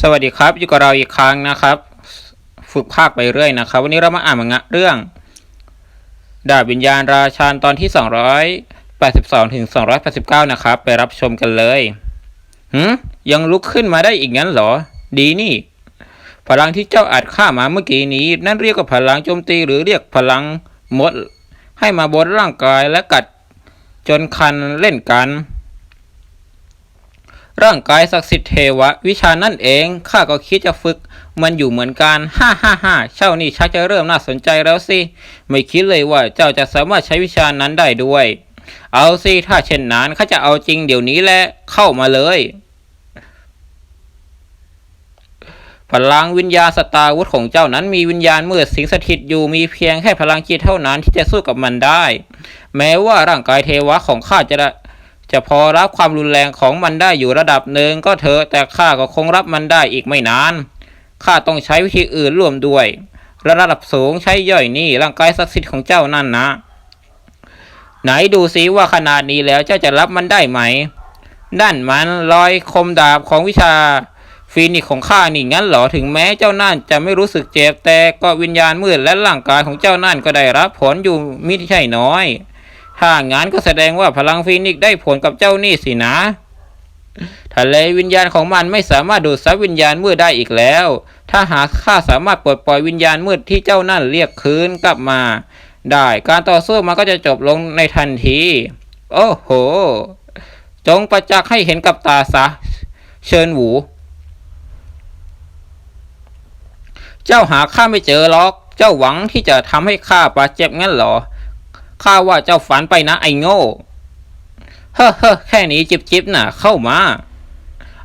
สวัสดีครับอยู่กับเราอีกครั้งนะครับ ฝึกภาคไปเรื่อยนะครับ วันนี้เรามาอ่านมังงะเรื่อง ดาบวิญญาณราชานตอนที่ 282 ถึง 289 นะครับ ไปรับชมกันเลยหืมยังลุกขึ้นมาได้อีกงั้นเหรอ ดีนี่ พลังที่เจ้าอัดฆ่ามาเมื่อกี้นี้ นั่นเรียกว่าพลังโจมตีหรือเรียกพลังมด ให้มาบนร่างกายและกัดจนคันเล่นกัน ร่างกายศักดิ์สิทธิ์เทวะ วิชานั่นเองข้าก็คิดจะฝึก มันอยู่เหมือนกันฮ่าฮ่าฮ่าเจ้านี่ชักจะเริ่มน่าสนใจแล้วสิ ไม่คิดเลยว่าเจ้าจะสามารถใช้วิชานั้นได้ด้วย เอาสิถ้าเช่นนั้นข้าจะเอาจริงเดี๋ยวนี้แหละเข้ามาเลยพลังวิญญาณสตาร์วุธของเจ้านั้นมีวิญญาณมืดสิงสถิตอยู่มีเพียงแค่พลังจิตเท่านั้นที่จะสู้กับมันได้ แม้ว่าร่างกายเทวะของข้าจะได จะพอรับความรุนแรงของมันได้อยู่ระดับหนึ่งก็เถอะแต่ข้าก็คงรับมันได้อีกไม่นานข้าต้องใช้วิธีอื่นร่วมด้วย ระดับสูงใช้ย่อยนี่ร่างกายศักดิ์สิทธิ์ของเจ้านั่นนะ ไหนดูซิว่าขนาดนี้แล้วเจ้าจะรับมันได้ไหมนั่นมันรอยคมดาบของวิชาฟีนิกของข้านี่งั้นเหรอถึงแม้เจ้านั่นจะไม่รู้สึกเจ็บแต่ก็วิญญาณมืดและร่างกายของเจ้านั่นก็ได้รับผลอยู่มิใช่น้อย ถ้างั้นก็แสดงว่าพลังฟีนิกซ์ได้ผลกับเจ้านี่สินะทะเลวิญญาณของมันไม่สามารถดูดซับวิญญาณมืดได้อีกแล้ว ถ้าหากข้าสามารถปลดปล่อยวิญญาณมืดที่เจ้านั่นเรียกคืนกลับมา ได้ การต่อสู้มันก็จะจบลงในทันที โอ้โห จงประจักษ์ให้เห็นกับตาซะ เชิญหู เจ้าหาข้าไม่เจอหรอก เจ้าหวังที่จะทำให้ข้าบาดเจ็บงั้นหรอ ข้าว่าเจ้าฝันไปนะไอ้โง่ เฮ้อเฮ้อแค่นี้จิบจิบน่ะ เข้ามา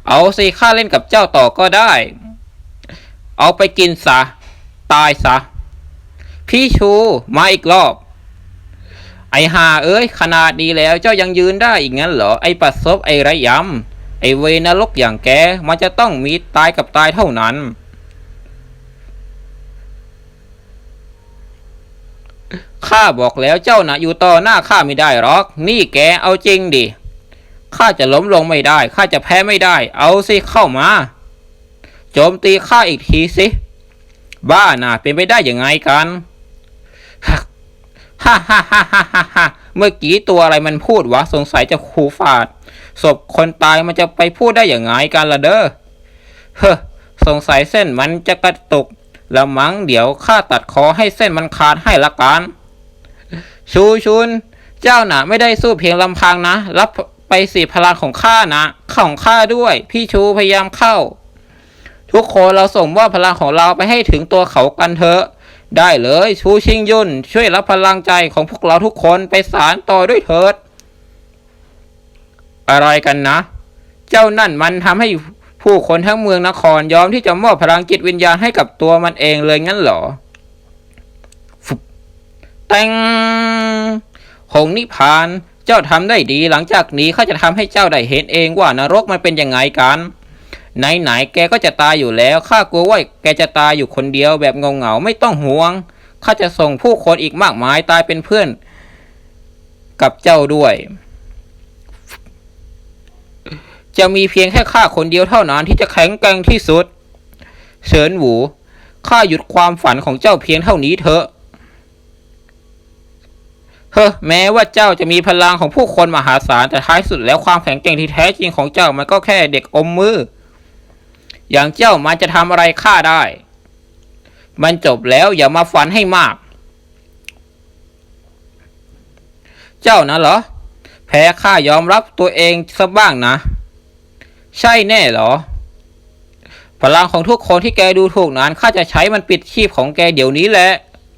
เอาสิข้าเล่นกับเจ้าต่อก็ได้ เอาไปกินซะ ตายซะ พี่ชูมาอีกรอบ ไอหาเอ้ย ขนาดนี้แล้วเจ้ายังยืนได้อีกงั้นเหรอ ไอปัดซบไอไรยำไอเวนรกอย่างแก มันจะต้องมีตายกับตายเท่านั้น ข้าบอกแล้วเจ้านะอยู่ต่อหน้าข้าไม่ได้หรอก นี่แกเอาจริงดิข้าจะล้มลงไม่ได้ข้าจะแพ้ไม่ได้ เอาสิเข้ามาโจมตีข้าอีกทีสิบ้าน่ะเป็นไปได้ยังไงกันฮ่าฮ่าฮ่าฮ่าฮ่าเมื่อกี้ตัวอะไรมันพูดวะสงสัยจะคูฝาดศพคนตายมันจะไปพูดได้อย่างไงกันล่ะเด้อเฮ้อสงสัยเส้นมันจะกระตุกแล้วมั้งเดี๋ยวข้าตัดคอให้เส้นมันขาดให้ละกัน ชูชุน เจ้าน่ะ ไม่ได้สู้เพียงลำพังนะ รับไปสี่พลังของข้านะของข้าด้วย พี่ชูพยายามเข้า ทุกคนเราส่งมอบพลังของเราไปให้ถึงตัวเขากันเถอะ ได้เลยชูชิงยุนช่วยรับพลังใจของพวกเราทุกคนไปสารต่อด้วยเถิด อะไรกันนะ เจ้านั่นมันทำให้ผู้คนทั้งเมืองนครยอมที่จะมอบพลังจิตวิญญาณให้กับตัวมันเองเลยงั้นเหรอ แตงหงนิพพาน เจ้าทำได้ดีหลังจากนี้ข้าจะทำให้เจ้าได้เห็นเองว่านรกมันเป็นยังไงกัน ไหนๆแกก็จะตายอยู่แล้วข้ากลัวว่าแกจะตายอยู่คนเดียวแบบเงาๆไม่ต้องห่วงข้าจะส่งผู้คนอีกมากมายตายเป็นเพื่อน กับเจ้าด้วย จะมีเพียงแค่ข้าคนเดียวเท่านั้นที่จะแข็งแกร่งที่สุดเฉินหวูข้าหยุดความฝันของเจ้าเพียงเท่านี้เถอะ เฮ้อแม้ว่าเจ้าจะมีพลังของผู้คนมหาศาลแต่ท้ายสุดแล้วความแข็งแกร่งที่แท้จริงของเจ้ามันก็แค่เด็กอมมือ อย่างเจ้ามันจะทำอะไรข้าได้ มันจบแล้วอย่ามาฝันให้มาก เจ้านะเหรอ แพ้ข้ายอมรับตัวเองซะบ้างนะ ใช่แน่เหรอ พลังของทุกคนที่แกดูถูกนั้นข้าจะใช้มันปิดชีพของแกเดี๋ยวนี้แหละ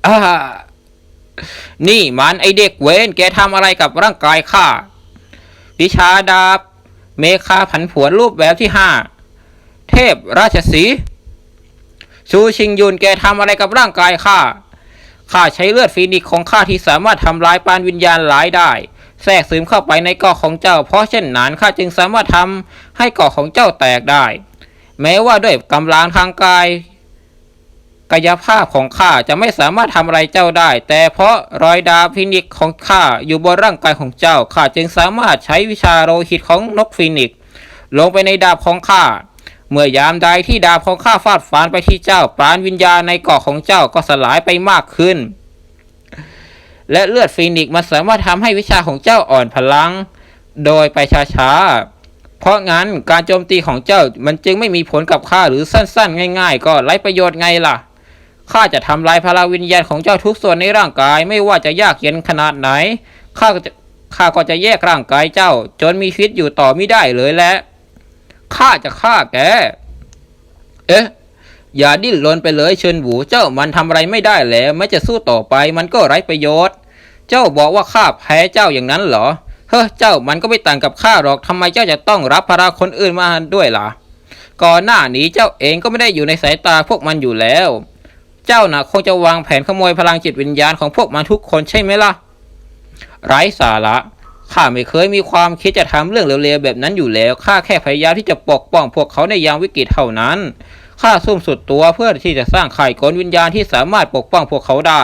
อ่า นี่มันไอเด็กเวนแกทำอะไรกับร่างกายข้าวิชาดาบ เมคาผันผวนรูปแบบที่ห้าเทพราชสีห์ชูชิงยุนแกทำอะไรกับร่างกายข้าข้าใช้เลือดฟีนิกของข้าที่สามารถทำลายปานวิญญาณหลายได้ แทรกซึมเข้าไปในเกาะของเจ้า เพราะเช่นนั้นข้าจึงสามารถทำให้เกาะของเจ้าแตกได้ แม้ว่าด้วยกำลังทางกาย กายภาพของข้าจะไม่สามารถทำอะไรเจ้าได้ แต่เพราะรอยดาบฟินิกของข้าอยู่บนร่างกายของเจ้าข้าจึงสามารถใช้วิชาโลหิตของนกฟินิกลงไปในดาบของข้าเมื่อยามใดที่ดาบของข้าฟาดฟันไปที่เจ้าปราณวิญญาณในเกาะของเจ้าก็สลายไปมากขึ้น และเลือดฟีนิกมันสามารถทำให้วิชาของเจ้าอ่อนพลัง โดยไปช้าๆ เพราะงั้นการโจมตีของเจ้ามันจึงไม่มีผลกับข้าหรือสั้นๆ ง่าย ๆ ก็ไร้ประโยชน์ไงล่ะ ข้าจะทำลายพลังวิญญาณของเจ้าทุกส่วนในร่างกายไม่ว่าจะยากเย็นขนาดไหน ข้าก็จะข้าก็จะแยกร่างกายเจ้า จนมีชีวิตอยู่ต่อไม่ได้เลยแหละ ข้าจะฆ่าแก เอ๊ะ อย่าดิ้นรนไปเลยเชิญหูเจ้ามันทำอะไรไม่ได้แล้วแม้จะสู้ต่อไปมันก็ไร้ประโยชน์ เจ้าบอกว่าข้าแพ้เจ้าอย่างนั้นเหรอ เฮ้อเจ้ามันก็ไม่ต่างกับข้าหรอกทำไมเจ้าจะต้องรับภาระคนอื่นมาด้วยล่ะ ก่อนหน้านี้เจ้าเองก็ไม่ได้อยู่ในสายตาพวกมันอยู่แล้ว เจ้าน่ะคงจะวางแผนขโมยพลังจิตวิญญาณของพวกมันทุกคนใช่ไหมล่ะ ไร้สาระ ข้าไม่เคยมีความคิดจะทำเรื่องเลวๆแบบนั้นอยู่แล้ว ข้าแค่พยายามที่จะปกป้องพวกเขาในยามวิกฤตเท่านั้น ข้าซุ่มสุดตัวเพื่อที่จะสร้างไข่กลวิญญาณที่สามารถปกป้องพวกเขาได้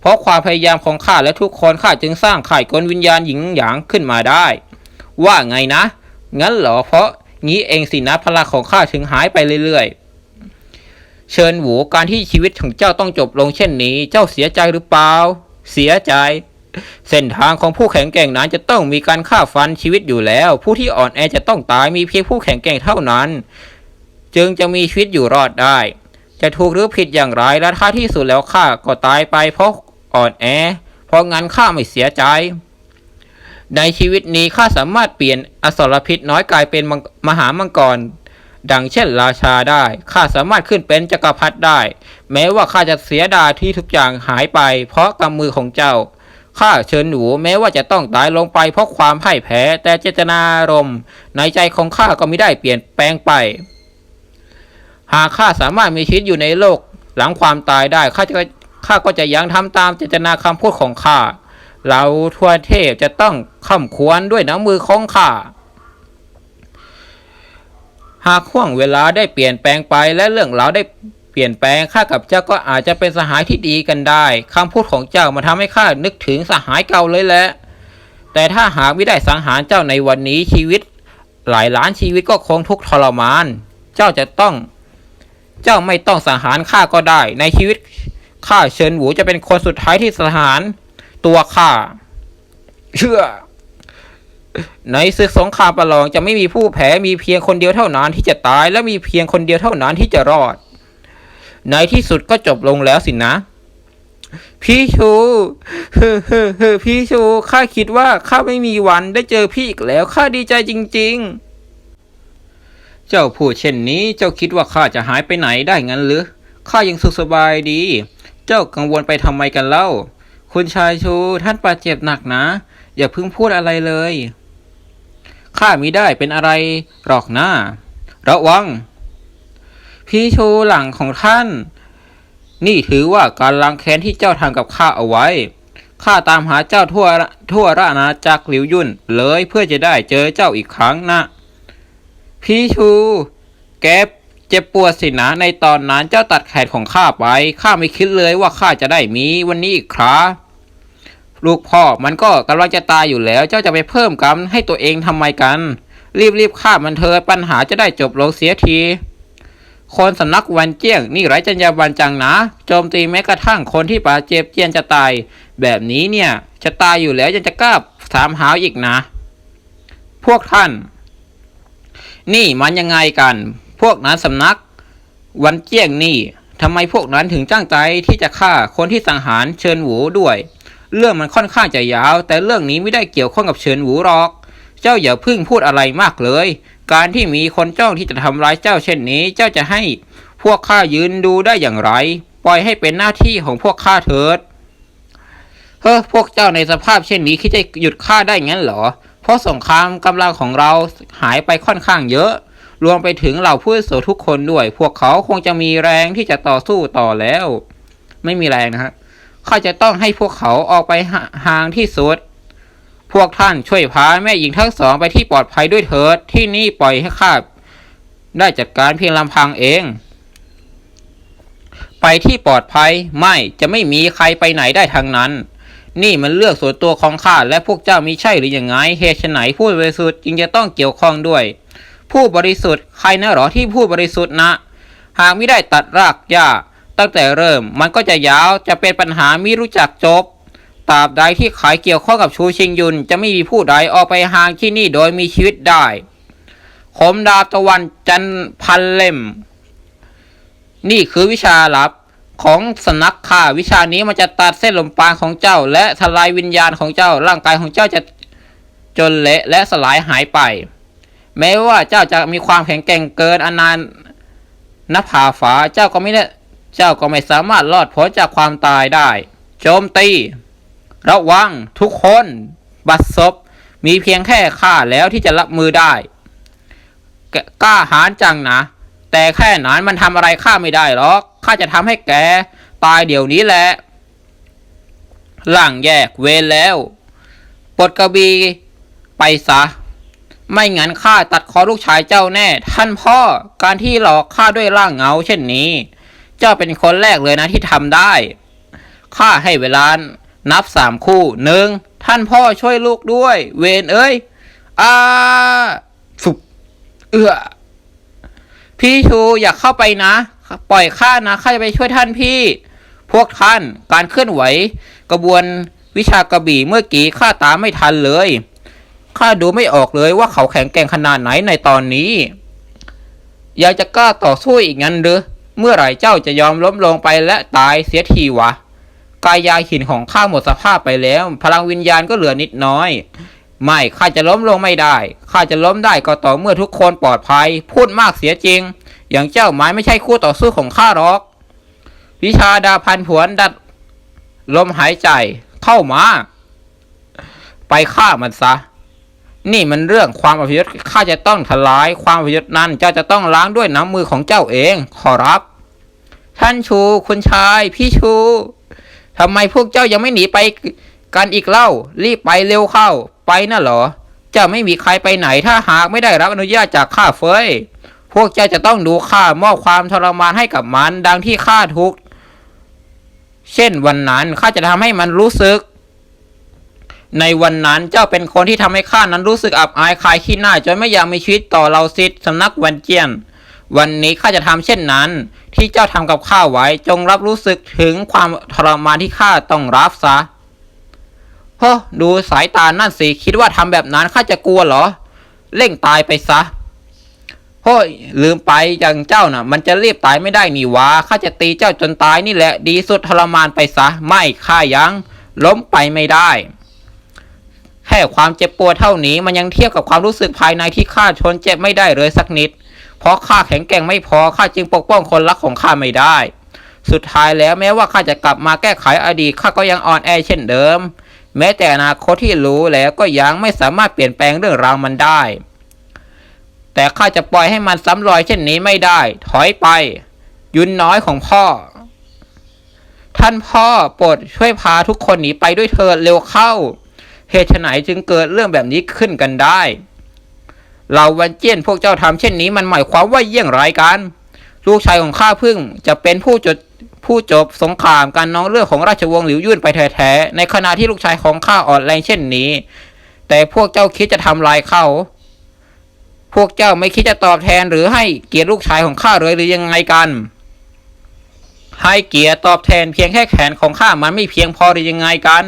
เพราะความพยายามของข้าและทุกคนข้าจึงสร้างไข่กลวิญญาณหญิงหยางขึ้นมาได้ ว่าไงนะ งั้นเหรอ เพราะงี้เองสินะพลังของข้าถึงหายไปเรื่อยๆ เชิญหูการที่ชีวิตของเจ้าต้องจบลงเช่นนี้ เจ้าเสียใจหรือเปล่า เสียใจ เส้นทางของผู้แข็งแกร่งนั้นจะต้องมีการฆ่าฟันชีวิตอยู่แล้ว ผู้ที่อ่อนแอจะต้องตายมีเพียงผู้แข็งแกร่งเท่านั้น จึงจะมีชีวิตอยู่รอดได้ จะถูกหรือผิดอย่างไรและท้าที่สุดแล้วข้าก็ตายไปเพราะอ่อนแอ เพราะงั้นข้าไม่เสียใจ ในชีวิตนี้ข้าสามารถเปลี่ยนอสรพิษน้อยกลายเป็นมมหามังกร ดังเช่นราชาได้ ข้าสามารถขึ้นเป็นจักรพรรดิได้ แม้ว่าข้าจะเสียดายที่ทุกอย่างหายไป เพราะกำมือของเจ้า ข้าเชิญหนูแม้ว่าจะต้องตายลงไปเพราะความพ่ายแพ้ แต่เจตนารมณ์ในใจของข้าก็ไม่ได้เปลี่ยนแปลงไป หากข้าสามารถมีชีวิตอยู่ในโลก หลังความตายได้ ข้าจะข้าก็จะยังทำตามเจตนาคำพูดของข้า เราทั่วเทพจะต้องข้าควรด้วยน้ำมือของข้า หากห่วงเวลาได้เปลี่ยนแปลงไปและเรื่องราวได้เปลี่ยนแปลงข้ากับเจ้าก็อาจจะเป็นสหายที่ดีกันได้คำพูดของเจ้ามาทำให้ข้านึกถึงสหายเก่าเลยแหละแต่ถ้าหากไม่ได้สังหารเจ้าในวันนี้ชีวิต หลายล้านชีวิตก็คงทุกข์ทรมาน เจ้าจะต้อง เจ้าไม่ต้องสังหารข้าก็ได้ ในชีวิตข้าเชิญหูจะเป็นคนสุดท้ายที่สังหารตัวข้าเชื่อ ในศึกสงครามประลองจะไม่มีผู้แพ้มีเพียงคนเดียวเท่านั้นที่จะตายและมีเพียงคนเดียวเท่านั้นที่จะรอด ในที่สุดก็จบลงแล้วสินะ พี่ชูเฮ้เฮ้เฮ้พี่ชูข้าคิดว่าข้าไม่มีวันได้เจอพี่อีกแล้วข้าดีใจจริง ๆ เจ้าพูดเช่นนี้เจ้าคิดว่าข้าจะหายไปไหนได้งั้นหรือข้ายังสุขสบายดี เจ้ากังวลไปทำไมกันเล่า คุณชายชูท่านบาดเจ็บหนักนะ อย่าเพิ่งพูดอะไรเลย ข้ามิได้เป็นอะไรหรอกนะระวัง พี่ชูหลังของท่าน นี่ถือว่าการล้างแค้นที่เจ้าทำกับข้าเอาไว้ ข้าตามหาเจ้าทั่วทั่วราชอาณาจักรหลิวยุ่น เลยเพื่อจะได้เจอเจ้าอีกครั้งนะ พี่ชู แกเจ็บปวดสินะในตอนนั้นเจ้าตัดแขนของข้าไป ข้าไม่คิดเลยว่าข้าจะได้มีวันนี้อีกครา ลูกพ่อมันก็กำลังจะตายอยู่แล้ว เจ้าจะไปเพิ่มกรรมให้ตัวเองทำไมกัน รีบๆฆ่ามันเถอะปัญหาจะได้จบลงเสียที คนสำนักวันเจี้ยงนี่ไร้จรรยาบรรณจังนะโจมตีแม้กระทั่งคนที่บาดเจ็บเจียนจะตาย แบบนี้เนี่ยจะตายอยู่แล้วยังจะกล้าถามหาอีกนะ พวกท่าน นี่มันยังไงกัน พวกนั้นสำนัก วันเจี้ยงนี่ทำไมพวกนั้นถึงจ้างใจที่จะฆ่าคนที่สังหารเชิญหวูด้วย เรื่องมันค่อนข้างจะยาว แต่เรื่องนี้ไม่ได้เกี่ยวข้องกับเฉินหวูหรอก เจ้าอย่าพึ่งพูดอะไรมากเลย การที่มีคนจ้องที่จะทำร้ายเจ้าเช่นนี้ เจ้าจะให้พวกข้ายืนดูได้อย่างไร ปล่อยให้เป็นหน้าที่ของพวกข้าเถิด เฮ้อพวกเจ้าในสภาพเช่นนี้คิดจะหยุดข้าได้งั้นเหรอ เพราะสงครามกำลังของเราหายไปค่อนข้างเยอะ รวมไปถึงเหล่าผู้อาวุโสทุกคนด้วย พวกเขาคงจะมีแรงที่จะต่อสู้ต่อแล้ว ไม่มีแรงนะฮะ ข้าจะต้องให้พวกเขาออกไปห่างที่สุด พวกท่านช่วยพาแม่หญิงทั้งสองไปที่ปลอดภัยด้วยเถิด ที่นี่ปล่อยให้ข้าได้จัดการเพียงลำพังเอง ไปที่ปลอดภัยไม่จะไม่มีใครไปไหนได้ทางนั้น นี่มันเลือกส่วนตัวของข้าและพวกเจ้ามีใช่หรือยังไงเหตุไฉนผู้บริสุทธิ์จึงจะต้องเกี่ยวข้องด้วย ผู้บริสุทธิ์ใครนะหรอที่ผู้บริสุทธิ์นะ หากไม่ได้ตัดรากหญ้า ตั้งแต่เริ่มมันก็จะยาวจะเป็นปัญหาไม่รู้จักจบตราบใดที่ขายเกี่ยวข้องกับชูชิงยุน จะไม่มีผู้ใดออกไปห่างที่นี่โดยมีชีวิตได้คมดาตะวันจันพันเล่ม นี่คือวิชาลับของสนักข่าวิชานี้มันจะตัดเส้นลมปราณของเจ้า และทลายวิญญาณของเจ้า ร่างกายของเจ้าจะจนเละและสลายหายไป แม้ว่าเจ้าจะมีความแข็งแกร่งเกินอนานนภาฟ้าเจ้าก็ไม่ได้ เจ้าก็ไม่สามารถรอดพ้นจากความตายได้ โจมตี ระวังทุกคน บัดซบมีเพียงแค่ข้าแล้วที่จะรับมือได้ กล้าหาญจังนะ แต่แค่นั้นมันทำอะไรข้าไม่ได้หรอกข้าจะทำให้แกตายเดี๋ยวนี้แหละหล่างแยกเวรแล้วปลดกระบีไปซะไม่งั้นข้าตัดคอลูกชายเจ้าแน่ ท่านพ่อการที่หลอกข้าด้วยร่างเงาเช่นนี้ เจ้าเป็นคนแรกเลยนะที่ทำได้ข้าให้เวลานับสามคู่หนึ่งท่านพ่อช่วยลูกด้วย เวนเอ้ยอาฟุบเอื้อพี่ชูอย่าเข้าไปนะ ปล่อยข้านะข้าจะไปช่วยท่านพี่ พวกท่านการเคลื่อนไหว กระบวนวิชากระบี่เมื่อกี้ข้าตามไม่ทันเลยข้าดูไม่ออกเลยว่าเขาแข็งแกร่งขนาดไหนในตอนนี้ อยากจะกล้าต่อสู้อีกงั้นหรือ เมื่อไหร่เจ้าจะยอมล้มลงไปและตายเสียทีวะ กายยาหินของข้าหมดสภาพไปแล้ว พลังวิญญาณก็เหลือนิดน้อย ไม่ข้าจะล้มลงไม่ได้ข้าจะล้มได้ก็ต่อเมื่อทุกคนปลอดภัย พูดมากเสียจริง อย่างเจ้าไม้ไม่ใช่คู่ต่อสู้ของข้าหรอก วิชาดาพันผวนดัดลมหายใจเข้ามา ไปฆ่ามันซะ นี่มันเรื่องความอภิยศข้าจะต้องทลายความอภิยศนั้นเจ้าจะต้องล้างด้วยน้ำมือของเจ้าเอง ขอรับ ท่านชูคุณชาย พี่ชูทำไมพวกเจ้ายังไม่หนีไปกันอีกเล่า รีบไปเร็วเข้า ไปน่ะเหรอเจ้าไม่มีใครไปไหนถ้าหากไม่ได้รับอนุญาตจากข้าเฟยพวกเจ้าจะต้องดูข้ามอบความทรมานให้กับมันดังที่ข้าทุก เช่นวันนั้นข้าจะทำให้มันรู้สึก ในวันนั้นเจ้าเป็นคนที่ทำให้ข้านั้นรู้สึกอับอายขายขี้หน้าจนไม่อยากมีชีวิตต่อเราซิดสำนักวันเจียน วันนี้ข้าจะทำเช่นนั้น ที่เจ้าทำกับข้าไว้จงรับรู้สึกถึงความทรมานที่ข้าต้องรับซะเฮ้ดูสายตานั่นสิคิดว่าทำแบบนั้นข้าจะกลัวเหรอ เร่งตายไปซะโฮ้ยลืมไปอย่างเจ้าน่ะ มันจะรีบตายไม่ได้นี่วะข้าจะตีเจ้าจนตายนี่แหละ ดีสุดทรมานไปซะ ไม่ข้ายัง ล้มไปไม่ได้ แค่ความเจ็บปวดเท่านี้มันยังเทียบกับความรู้สึกภายในที่ข้าทนเจ็บไม่ได้เลยสักนิด เพราะข้าแข็งแกร่งไม่พอข้าจึงปกป้องคนรักของข้าไม่ได้ สุดท้ายแล้วแม้ว่าข้าจะกลับมาแก้ไขอดีตข้าก็ยังอ่อนแอเช่นเดิม แม้แต่อนาคตที่รู้แล้วก็ยังไม่สามารถเปลี่ยนแปลงเรื่องราวมันได้ แต่ข้าจะปล่อยให้มันซ้ำรอยเช่นนี้ไม่ได้ ถอยไป ยุนน้อยของพ่อ ท่านพ่อโปรดช่วยพาทุกคนหนีไปด้วยเถิดเร็วเข้า เหตุไฉนจึงเกิดเรื่องแบบนี้ขึ้นกันได้เราวันเจียนพวกเจ้าทำเช่นนี้มันหมายความว่าเยี่ยงไรกัน ลูกชายของข้าเพึ่งจะเป็นผู้จดผู้จบสงครามการน้องเรื่องของราชวงศ์หลิวยุ่นไปแท้ๆในขณะที่ลูกชายของข้าอ่อนแรงเช่นนี้ แต่พวกเจ้าคิดจะทำลายเขาพวกเจ้าไม่คิดจะตอบแทนหรือให้เกียรติลูกชายของข้าเลยหรือยังไงกัน ให้เกียรติตอบแทนเพียงแค่แขนของข้ามันไม่เพียงพอหรือยังไงกัน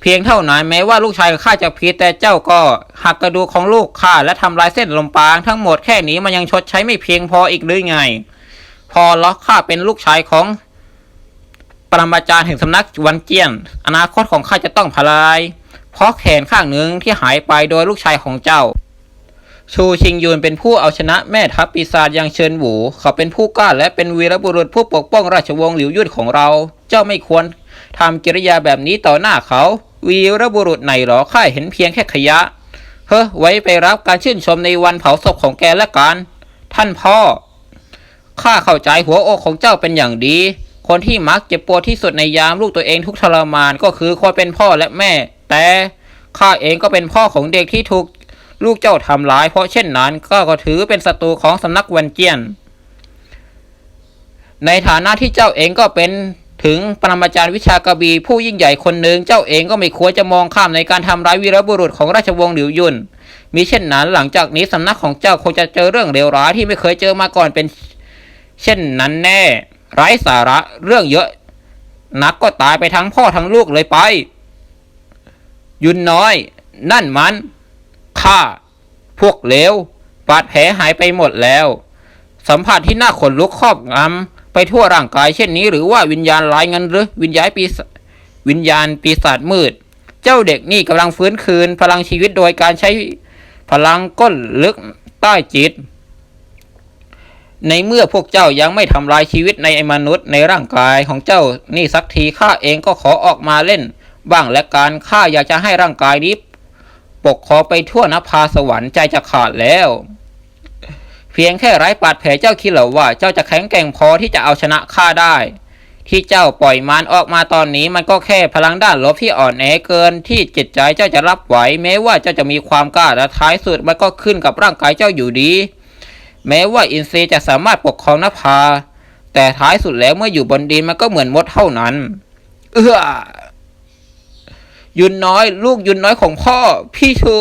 เพียงเท่านั้นแม้ว่าลูกชายข้าจะผิดแต่เจ้าก็หักกระดูกของลูกข้าและทำลายเส้นลมปรางทั้งหมดแค่นี้มันยังชดใช้ไม่เพียงพออีกหรือไง พอล็อกข้าเป็นลูกชายของปรมาจารย์แห่งสำนักวันเจียน อนาคตของข้าจะต้องพลาย เพราะแขนข้างหนึ่งที่หายไปโดยลูกชายของเจ้า ชูชิงยุนเป็นผู้เอาชนะแม่ทัพปีศาจอย่างเชิญหวู เขาเป็นผู้กล้าและเป็นวีรบุรุษผู้ปกป้องราชวงศ์หลิวยุ่นของเรา เจ้าไม่ควรทำกิริยาแบบนี้ต่อหน้าเขา วีรบุรุษไหนหรอข้าเห็นเพียงแค่ขยะ เฮ้อไว้ไปรับการชื่นชมในวันเผาศพของแกและกัน ท่านพ่อ ข้าเข้าใจหัวอกของเจ้าเป็นอย่างดี คนที่มักเจ็บปวดที่สุดในยามลูกตัวเองทุกทรมานก็คือคนเป็นพ่อและแม่ แต่ข้าเองก็เป็นพ่อของเด็กที่ถูกลูกเจ้าทำร้าย เพราะเช่นนั้นก็ก็ถือเป็นศัตรูของสำนักวันเจียน ในฐานะที่เจ้าเองก็เป็น ถึงปรมาจารย์วิชากระบีผู้ยิ่งใหญ่คนหนึ่งเจ้าเองก็ไม่ควรจะมองข้ามในการทำร้ายวีรบุรุษของราชวงศ์หลิวยุนมิเช่นนั้นหลังจากนี้สำนักของเจ้าคงจะเจอเรื่องเลวร้ายที่ไม่เคยเจอมาก่อนเป็น เช่นนั้นแน่ ไร้สาระเรื่องเยอะ นักก็ตายไปทั้งพ่อทั้งลูกเลยไป ยุนน้อย นั่นมันข้าพวกเลวบาดแผลหายไปหมดแล้ว สัมผัสที่น่าขนลุกครอบงำ ไปทั่วร่างกายเช่นนี้ หรือว่าวิญญาณร้ายเงินหรือวิญญาณปีวิญญาณปีศาจมืด เจ้าเด็กนี่กำลังฟื้นคืน พลังชีวิตโดยการใช้พลังก้นลึกใต้จิต ในเมื่อพวกเจ้ายังไม่ทำลายชีวิตในมนุษย์ในร่างกายของเจ้านี่สักทีข้าเองก็ขอออกมาเล่น บ้างและการข้าอยากจะให้ร่างกายนี้ปกครองไปทั่วนภาสวรรค์ใจจะขาดแล้ว เพียงแค่ไร้บาดแผลเจ้าคิดเหรอว่าเจ้าจะแข็งแกร่งพอที่จะเอาชนะข้าได้ ที่เจ้าปล่อยมารออกมาตอนนี้มันก็แค่พลังด้านลบที่อ่อนแอเกินที่จิตใจเจ้าจะรับไหว แม้ว่าเจ้าจะมีความกล้าและท้ายสุดมันก็ขึ้นกับร่างกายเจ้าอยู่ดี แม้ว่าอินทรีย์จะสามารถปกครองนภา แต่ท้ายสุดแล้วเมื่ออยู่บนดินมันก็เหมือนมดเท่านั้น เอื้อยุนน้อย ลูกยุนน้อยของพ่อ พี่ชู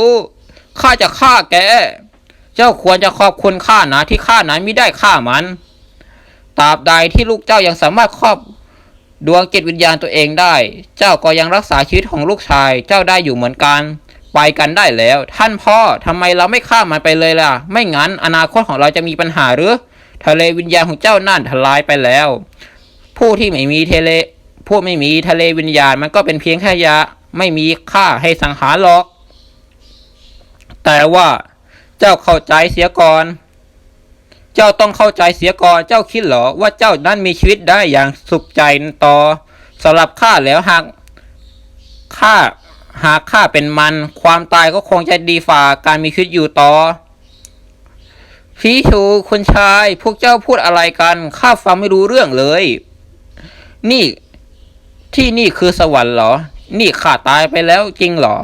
ข้าจะฆ่าแก เจ้าควรจะขอบคุณข้านะที่ข้านั้นไม่ได้ฆ่ามันตราบใดที่ลูกเจ้ายังสามารถครอบดวงจิตวิญญาณตัวเองได้ เจ้าก็ยังรักษาชีวิตของลูกชาย เจ้าได้อยู่เหมือนกัน ไปกันได้แล้ว ท่านพ่อทำไมเราไม่ฆ่ามันไปเลยล่ะ ไม่งั้นอนาคตของเราจะมีปัญหาหรือ ทะเลวิญญาณของเจ้านั่นทลายไปแล้ว ผู้ที่ไม่มีทะเลผู้ไม่มีทะเลวิญญาณมันก็เป็นเพียงแค่ยาไม่มีค่าให้สังหารหรอก แต่ว่า เจ้าเข้าใจเสียก่อน เจ้าต้องเข้าใจเสียก่อน เจ้าคิดเหรอว่าเจ้านั้นมีชีวิตได้อย่างสุขใจต่อสำหรับข้าแล้วหากข้าหากข้าเป็นมัน ความตายก็คงจะดีฝ่าการมีชีวิตอยู่ต่อพี่ชูคุณชาย พวกเจ้าพูดอะไรกัน ข้าฟังไม่รู้เรื่องเลย นี่ที่นี่คือสวรรค์เหรอ นี่ข้าตายไปแล้วจริงเหรอ